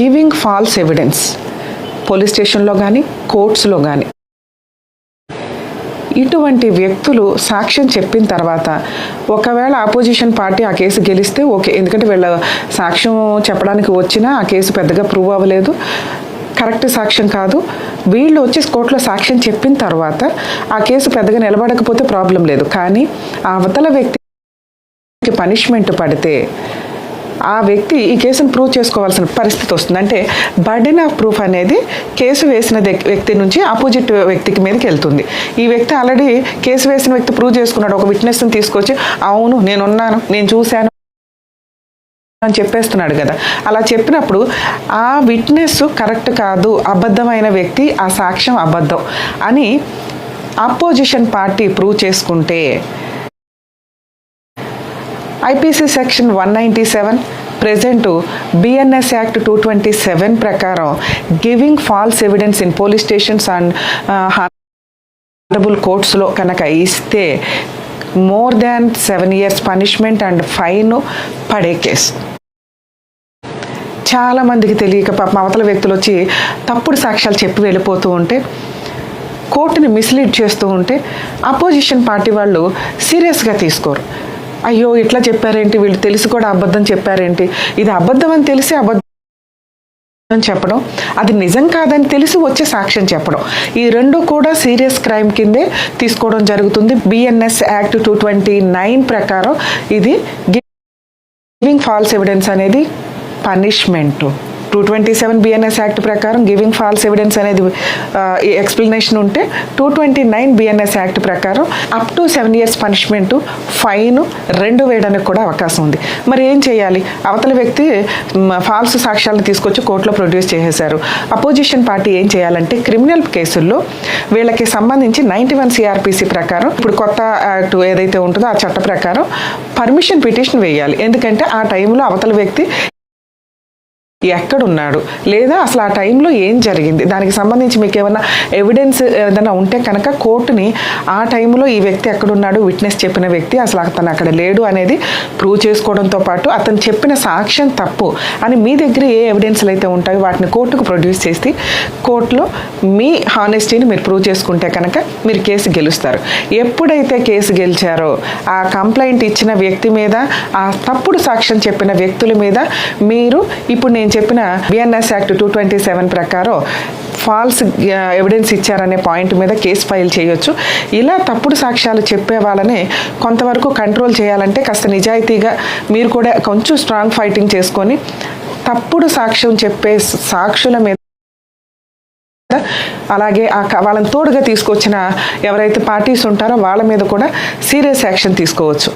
Giving false evidence police స్టేషన్లో కానీ కోర్ట్స్లో కానీ ఇటువంటి వ్యక్తులు సాక్ష్యం చెప్పిన తర్వాత ఒకవేళ ఆపోజిషన్ పార్టీ ఆ కేసు గెలిస్తే ఓకే ఎందుకంటే వీళ్ళ సాక్ష్యం చెప్పడానికి వచ్చినా ఆ కేసు పెద్దగా ప్రూవ్ అవ్వలేదు. కరెక్ట్ సాక్ష్యం కాదు. వీళ్ళు వచ్చి కోర్టులో సాక్ష్యం చెప్పిన తర్వాత ఆ కేసు పెద్దగా నిలబడకపోతే ప్రాబ్లం లేదు. కానీ ఆ అవతల వ్యక్తికి పనిష్మెంట్ పడితే ఆ వ్యక్తి ఈ కేసును ప్రూవ్ చేసుకోవాల్సిన పరిస్థితి వస్తుంది. అంటే బర్డెన్ ఆఫ్ ప్రూఫ్ అనేది కేసు వేసిన వ్యక్తి నుంచి ఆపోజిట్ వ్యక్తికి మీదకి వెళ్తుంది. ఈ వ్యక్తి ఆల్రెడీ కేసు వేసిన వ్యక్తి ప్రూవ్ చేసుకున్నాడు. ఒక విట్నెస్ని తీసుకొచ్చి అవును నేనున్నాను నేను చూశాను అని చెప్పేస్తున్నాడు కదా. అలా చెప్పినప్పుడు ఆ విట్నెస్ కరెక్ట్ కాదు అబద్ధమైన వ్యక్తి ఆ సాక్ష్యం అబద్ధం అని అపోజిషన్ పార్టీ ప్రూవ్ చేసుకుంటే IPC section one ninety seven present BNS act two twenty seven ప్రకారం giving false evidence in police stations and honourable కోర్ట్స్లో కనుక ఇస్తే more than seven years punishment and fine పడే కేసు చాలా మందికి తెలియక పాపం అవతల వ్యక్తులు వచ్చి తప్పుడు సాక్ష్యాలు చెప్పి వెళ్ళిపోతూ ఉంటే కోర్టుని మిస్లీడ్ చేస్తూ ఉంటే అపోజిషన్ పార్టీ వాళ్ళు సీరియస్గా తీసుకోరు. అయ్యో ఇట్లా చెప్పారేంటి? వీళ్ళు తెలిసి కూడా అబద్ధం చెప్పారేంటి? ఇది అబద్ధం అని తెలిసి అబద్ధం అని చెప్పడం అది నిజం కాదని తెలిసి వచ్చే సాక్ష్యం చెప్పడం. ఈ రెండు కూడా సీరియస్ క్రైమ్ కిందే తీసుకోవడం జరుగుతుంది. BNS act two twenty nine ప్రకారం ఇది గివింగ్ ఫాల్స్ ఎవిడెన్స్ అనేది punishment. Two twenty seven BNS act ప్రకారం గివింగ్ ఫాల్స్ ఎవిడెన్స్ అనేది ఎక్స్ప్లెనేషన్ ఉంటే two twenty nine BNS act ప్రకారం up to seven years punishment fine రెండు వేయడానికి కూడా అవకాశం ఉంది. మరి ఏం చేయాలి? అవతల వ్యక్తి ఫాల్స్ సాక్ష్యాలను తీసుకొచ్చి కోర్టులో ప్రొడ్యూస్ చేసేశారు. అపోజిషన్ పార్టీ ఏం చేయాలంటే క్రిమినల్ కేసుల్లో వీళ్ళకి సంబంధించి నైంటీ వన్ సిఆర్పిసి ప్రకారం ఇప్పుడు కొత్త యాక్ట్ ఏదైతే ఉంటుందో ఆ చట్ట ప్రకారం పర్మిషన్ పిటిషన్ వేయాలి. ఎందుకంటే ఆ టైంలో అవతల వ్యక్తి ఎక్కడున్నాడు? లేదా అసలు ఆ టైంలో ఏం జరిగింది? దానికి సంబంధించి మీకు ఏమైనా ఎవిడెన్స్ ఏదైనా ఉంటే కనుక కోర్టుని ఆ టైంలో ఈ వ్యక్తి ఎక్కడున్నాడు విట్నెస్ చెప్పిన వ్యక్తి అసలు అతను అక్కడ లేడు అనేది ప్రూవ్ చేసుకోవడంతో పాటు అతను చెప్పిన సాక్ష్యం తప్పు అని మీ దగ్గర ఏ ఎవిడెన్స్లు అయితే ఉంటాయో వాటిని కోర్టుకు ప్రొడ్యూస్ చేసి కోర్టులో మీ హానెస్టీని మీరు ప్రూవ్ చేసుకుంటే కనుక మీరు కేసు గెలుస్తారు. ఎప్పుడైతే కేసు గెలిచారో ఆ కంప్లైంట్ ఇచ్చిన వ్యక్తి మీద ఆ తప్పుడు సాక్ష్యం చెప్పిన వ్యక్తుల మీద మీరు ఇప్పుడు నేను చెప్పిన BNS act two twenty seven ప్రకారం ఫాల్స్ ఎవిడెన్స్ uh, ఇచ్చారనే పాయింట్ మీద కేసు ఫైల్ చేయొచ్చు. ఇలా తప్పుడు సాక్ష్యాలు చెప్పే వాళ్ళని కొంతవరకు కంట్రోల్ చేయాలంటే కాస్త నిజాయితీగా మీరు కూడా కొంచెం స్ట్రాంగ్ ఫైటింగ్ చేసుకొని తప్పుడు సాక్ష్యం చెప్పే సాక్షుల మీద అలాగే ఆ వాళ్ళని తోడుగా తీసుకొచ్చిన ఎవరైతే పార్టీస్ ఉంటారో వాళ్ళ మీద కూడా సీరియస్ యాక్షన్ తీసుకోవచ్చు.